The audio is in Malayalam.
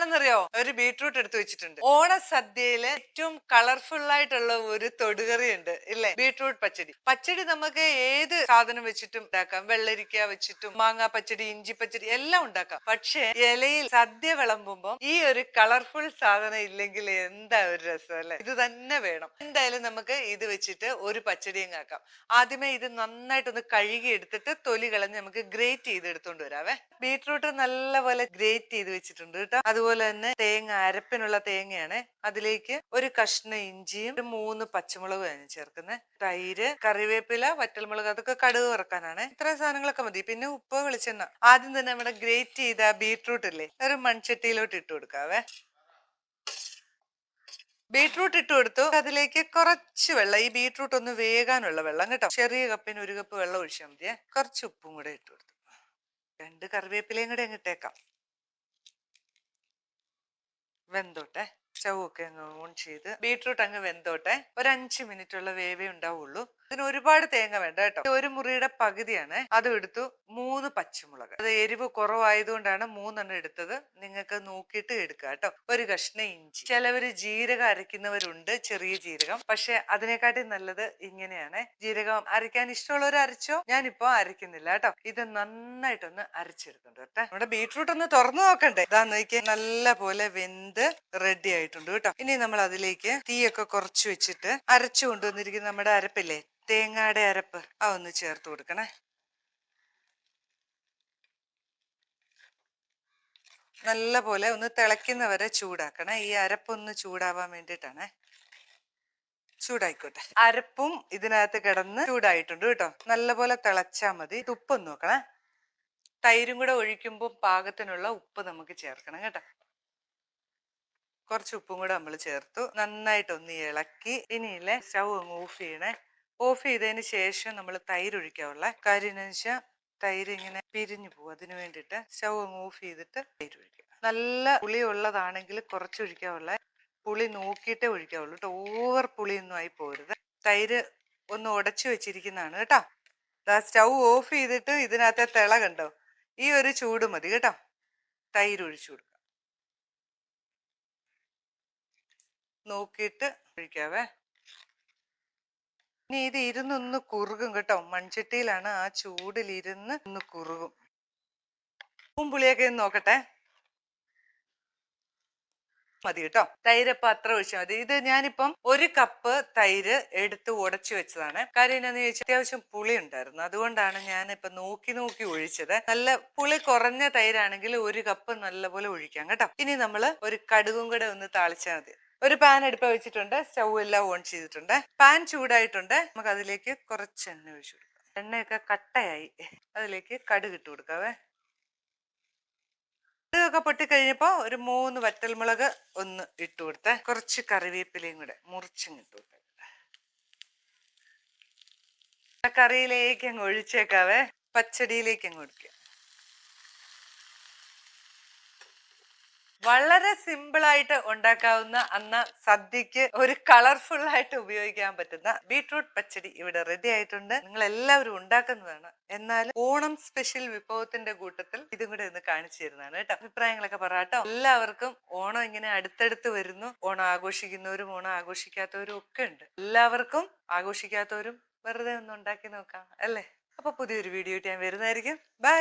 എന്താണെന്നറിയോ? ഒരു ബീട്രൂട്ട് എടുത്തു വെച്ചിട്ടുണ്ട്. ഓണ സദ്യയിൽ ഏറ്റവും കളർഫുൾ ആയിട്ടുള്ള ഒരു തൊടുകറി ഉണ്ട് ഇല്ലേ? ബീട്രൂട്ട് പച്ചടി. പച്ചടി നമുക്ക് ഏത് സാധനം വെച്ചിട്ടും ഉണ്ടാക്കാം. വെള്ളരിക്ക വെച്ചിട്ടും മാങ്ങാ പച്ചടി ഇഞ്ചി പച്ചടി എല്ലാം ഉണ്ടാക്കാം. പക്ഷെ ഇലയിൽ സദ്യ വിളമ്പുമ്പോൾ ഈ ഒരു കളർഫുൾ സാധനം ഇല്ലെങ്കിൽ എന്താ ഒരു രസം അല്ലെ? ഇത് തന്നെ വേണം. എന്തായാലും നമുക്ക് ഇത് വെച്ചിട്ട് ഒരു പച്ചടിയും ആക്കാം. ആദ്യമേ ഇത് നന്നായിട്ട് ഒന്ന് കഴുകി എടുത്തിട്ട് തൊലി കളഞ്ഞ് നമുക്ക് ഗ്രേറ്റ് ചെയ്ത് എടുത്തോണ്ട് വരാവേ. ബീട്രൂട്ട് നല്ലപോലെ ഗ്രേറ്റ് ചെയ്ത് വെച്ചിട്ടുണ്ട് കേട്ടോ. അതുപോലെ തന്നെ തേങ്ങ അരപ്പിനുള്ള തേങ്ങയാണ്. അതിലേക്ക് ഒരു കഷ്ണ ഇഞ്ചിയും ഒരു മൂന്ന് പച്ചമുളകും ആണ് ചേർക്കുന്നത്. തൈര് കറിവേപ്പില വറ്റൽമുളക് അതൊക്കെ കടുക് വറക്കാനാണ്. ഇത്രയും സാധനങ്ങളൊക്കെ മതി. പിന്നെ ഉപ്പ് വെളിച്ചെണ്ണ. ആദ്യം തന്നെ നമ്മുടെ ഗ്രേറ്റ് ചെയ്ത ബീട്രൂട്ട് ഇല്ലേ? ഒരു മൺചട്ടിയിലോട്ട് ഇട്ട് കൊടുക്കാവേ. ബീട്രൂട്ട് ഇട്ട് കൊടുത്തു. അതിലേക്ക് കുറച്ച് വെള്ളം. ഈ ബീട്രൂട്ട് ഒന്ന് വേകാനുള്ള വെള്ളം കേട്ടോ. ചെറിയ കപ്പിന് ഒരു കപ്പ് വെള്ളം ഒഴിച്ചാൽ മതിയെ. കുറച്ച് ഉപ്പും കൂടെ ഇട്ട് കൊടുത്തു. രണ്ട് കറിവേപ്പിലയും കൂടെ അങ്ങ് ഇട്ടേക്കാം. Vendorte. വെന്തോട്ടെ സ്റ്റൗക്കെ അങ്ങ് ഓൺ ചെയ്ത് ബീട്രൂട്ട് അങ്ങ് വെന്തോട്ടെ. ഒരു അഞ്ച് മിനിറ്റ് ഉള്ള വേവേ ഉണ്ടാവുള്ളൂ. ഇതിന് ഒരുപാട് തേങ്ങ വേണ്ട കേട്ടോ. ഒരു മുറിയുടെ പകുതിയാണ്. അതും എടുത്തു മൂന്ന് പച്ചമുളക്. അത് എരിവ് കുറവായതുകൊണ്ടാണ് മൂന്നെണ്ണം എടുത്തത്. നിങ്ങൾക്ക് നോക്കിയിട്ട് എടുക്കുക കേട്ടോ. ഒരു കഷ്ണം ഇഞ്ചി. ചിലവര് ജീരകം അരയ്ക്കുന്നവരുണ്ട് ചെറിയ ജീരകം. പക്ഷെ അതിനെക്കാട്ടി നല്ലത് ഇങ്ങനെയാണ്. ജീരകം അരയ്ക്കാൻ ഇഷ്ടമുള്ളവർ അരച്ചോ? ഞാനിപ്പോ അരയ്ക്കുന്നില്ല കേട്ടോ. ഇത് നന്നായിട്ടൊന്ന് അരച്ചെടുക്കുന്നുണ്ട് കേട്ടോ നമ്മുടെ ബീട്രൂട്ട് ഒന്ന് തുറന്നു നോക്കണ്ടേ. ഇതാ നോക്കിയാൽ നല്ല പോലെ വെന്ത് റെഡി ആയിട്ടുണ്ട് കേട്ടോ. ഇനി നമ്മൾ അതിലേക്ക് തീയൊക്കെ കുറച്ച് വെച്ചിട്ട് അരച്ചു കൊണ്ടുവന്നിരിക്കുന്ന നമ്മുടെ അരപ്പില്ലേ തേങ്ങയുടെ അരപ്പ് ആ ഒന്ന് ചേർത്ത് കൊടുക്കണേ. നല്ല പോലെ ഒന്ന് തിളയ്ക്കുന്നവരെ ചൂടാക്കണേ. ഈ അരപ്പൊന്ന് ചൂടാവാൻ വേണ്ടിയിട്ടാണ്. ചൂടായിക്കോട്ടെ. അരപ്പും ഇതിനകത്ത് കിടന്ന് ചൂടായിട്ടുണ്ട് കേട്ടോ. നല്ലപോലെ തിളച്ചാൽ മതി. ഉപ്പൊന്ന് നോക്കണേ. തൈരും കൂടെ ഒഴിക്കുമ്പോൾ പാകത്തിനുള്ള ഉപ്പ് നമുക്ക് ചേർക്കണം കേട്ടോ. കുറച്ച് ഉപ്പും കൂടെ നമ്മൾ ചേർത്തു. നന്നായിട്ട് ഒന്ന് ഇളക്കി. ഇനിയില്ലേ സ്റ്റൗ അങ്ങ് ഓഫ് ചെയ്യണേ. ഓഫ് ചെയ്തതിന് ശേഷം നമ്മൾ തൈര് ഒഴിക്കാവുള്ള. കാര്യം വെച്ചാൽ തൈര് ഇങ്ങനെ പിരിഞ്ഞു പോകും അതിന് വേണ്ടിയിട്ട് സ്റ്റൗ അങ്ങ് ഓഫ് ചെയ്തിട്ട് തൈര് ഒഴിക്കുക. നല്ല പുളി ഉള്ളതാണെങ്കിൽ കുറച്ച് ഒഴിക്കാവുള്ള. പുളി നോക്കിയിട്ടേ ഒഴിക്കാവുള്ളൂ കേട്ടോ. ഓവർ പുളിയൊന്നും ആയി പോരുത്. തൈര് ഒന്ന് ഉടച്ചു വെച്ചിരിക്കുന്നതാണ് കേട്ടോ. സ്റ്റൗ ഓഫ് ചെയ്തിട്ട് ഇതിനകത്തെ തിള കണ്ടോ? ഈ ഒരു ചൂട് മതി കേട്ടോ. തൈര് ഒഴിച്ചു കൊടുക്കുക. നോക്കിയിട്ട് ഒഴിക്കാവേ ഇനി ഇത് ഇരുന്നൊന്ന് കുറുകും കേട്ടോ. മൺചട്ടിയിലാണ് ആ ചൂടിൽ ഇരുന്ന് ഒന്ന് കുറുകും. ഉപ്പും പുളിയൊക്കെ ഒന്ന് നോക്കട്ടെ. മതി കേട്ടോ. തൈരപ്പം അത്ര ഒഴിച്ചാൽ മതി. ഇത് ഞാനിപ്പം ഒരു കപ്പ് തൈര് എടുത്ത് ഉടച്ചു വെച്ചതാണ്. കാര്യം എന്നാന്ന് ചോദിച്ചാൽ അത്യാവശ്യം പുളി ഉണ്ടായിരുന്നു. അതുകൊണ്ടാണ് ഞാൻ ഇപ്പൊ നോക്കി നോക്കി ഒഴിച്ചത്. നല്ല പുളി കുറഞ്ഞ തൈരാണെങ്കിൽ ഒരു കപ്പ് നല്ലപോലെ ഒഴിക്കാം കേട്ടോ. ഇനി നമ്മൾ ഒരു കടുകും കൂടെ ഒന്ന് താളിച്ചാൽ മതി. ഒരു പാൻ അടുപ്പ വെച്ചിട്ടുണ്ട്. സ്റ്റൗ എല്ലാം ഓൺ ചെയ്തിട്ടുണ്ട്. പാൻ ചൂടായിട്ടുണ്ട്. നമുക്ക് അതിലേക്ക് കുറച്ച് എണ്ണ ഒഴിച്ചു കൊടുക്കാം. എണ്ണയൊക്കെ കട്ടയായി. അതിലേക്ക് കടുക് ഇട്ട് കൊടുക്കാവേ. കടുകൊക്കെ പൊട്ടിക്കഴിഞ്ഞപ്പോ ഒരു മൂന്ന് വറ്റൽമുളക് ഒന്ന് ഇട്ട് കൊടുത്തേ. കുറച്ച് കറിവേപ്പിലയും കൂടെ മുറിച്ചിങ് ഇട്ട് കൊടുത്തേ. കറിയിലേക്ക് അങ്ങ് ഒഴിച്ചേക്കാവേ. പച്ചടിയിലേക്ക് അങ്ങ് ഒഴിക്കുക. വളരെ സിമ്പിൾ ആയിട്ട് ഉണ്ടാക്കാവുന്ന അന്ന സദ്യക്ക് ഒരു കളർഫുൾ ആയിട്ട് ഉപയോഗിക്കാൻ പറ്റുന്ന ബീട്രൂട്ട് പച്ചടി ഇവിടെ റെഡി ആയിട്ടുണ്ട്. നിങ്ങൾ എല്ലാവരും ഉണ്ടാക്കുന്നതാണ്. എന്നാൽ ഓണം സ്പെഷ്യൽ വിഭവത്തിന്റെ കൂട്ടത്തിൽ ഇതും കൂടെ ഇന്ന് കാണിച്ചു തരുന്നതാണ് കേട്ടോ. അഭിപ്രായങ്ങളൊക്കെ പറയാട്ടോ എല്ലാവർക്കും ഓണം ഇങ്ങനെ അടുത്തടുത്ത് വരുന്നു. ഓണം ആഘോഷിക്കുന്നവരും ഓണം ആഘോഷിക്കാത്തവരും ഒക്കെ ഉണ്ട്. എല്ലാവർക്കും ആഘോഷിക്കാത്തവരും വെറുതെ ഒന്ന് ഉണ്ടാക്കി നോക്കാം അല്ലേ? അപ്പൊ പുതിയൊരു വീഡിയോ ഞാൻ വരുന്നതായിരിക്കും. ബൈ